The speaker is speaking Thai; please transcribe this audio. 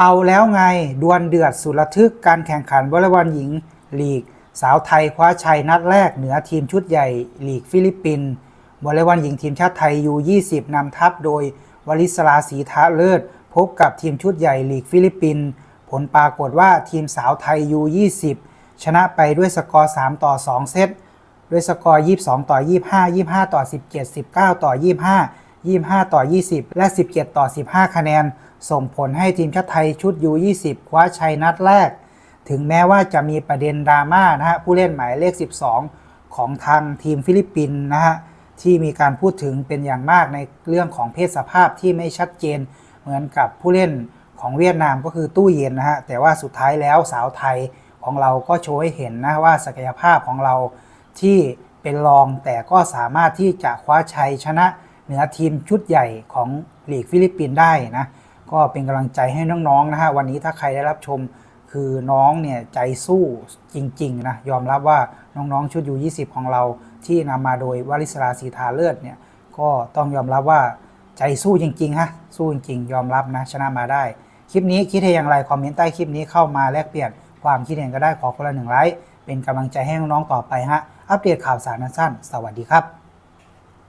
เอาแล้วไงดวลเดือดสุดระทึกการแข่งขันวอลเลย์บอลหญิงลีก สาวไทยคว้าชัยนัดแรกเหนือทีมชุดใหญ่ลีกฟิลิปปินส์วอลเลย์บอลหญิงทีมชาติไทยยู20นำทัพโดยวลิศราศรีทะเลิศ พบกับทีมชุดใหญ่ลีกฟิลิปปินส์ผลปรากฏว่าทีมสาวไทยยู20ชนะไปด้วยสกอร์ 3 ต่อ 2 เซตด้วยสกอร์ 22 ต่อ 25 25 ต่อ 17 19 ต่อ 25 25 ต่อ 20 และ 17 ต่อ 15 คะแนน ส่งผลให้ทีมชาติไทยชุด U20 คว้าชัยนัดแรก ถึงแม้ว่าจะมีประเด็นดราม่านะฮะผู้เล่นหมายเลข 12 ของทางทีมฟิลิปปินส์นะฮะที่มีการพูดถึงเป็นอย่างมากในเรื่องของเพศสภาพที่ไม่ชัดเจน เหมือนกับผู้เล่นของเวียดนามก็คือตู้เย็นนะฮะแต่ว่าสุดท้ายแล้วสาวไทยของเราก็โชว์ให้เห็นนะว่าศักยภาพของเราที่เป็นรองแต่ก็สามารถที่จะคว้าชัยชนะ เหนือทีมชุดใหญ่ของลีกฟิลิปปินส์ได้นะ ก็เป็นกำลังใจให้น้องๆนะฮะวันนี้ถ้าใครได้รับชมคือน้องเนี่ยใจสู้จริงๆนะยอมรับว่าน้องๆชุดยู20 ของเราที่นำมาโดยวลิศราสีทาเลิศเนี่ยก็ต้องยอมรับว่าใจสู้จริงๆฮะสู้จริงๆยอมรับนะชนะมาได้ คลิปนี้คิดเห็นอย่างไรคอมเมนต์ใต้คลิปนี้เข้ามาแลกเปลี่ยนความคิดเห็นก็ได้ขอคนละหนึ่งไลค์เป็นกำลังใจให้น้องๆต่อไปฮะอัปเดตข่าวสารสั้น สวัสดีครับ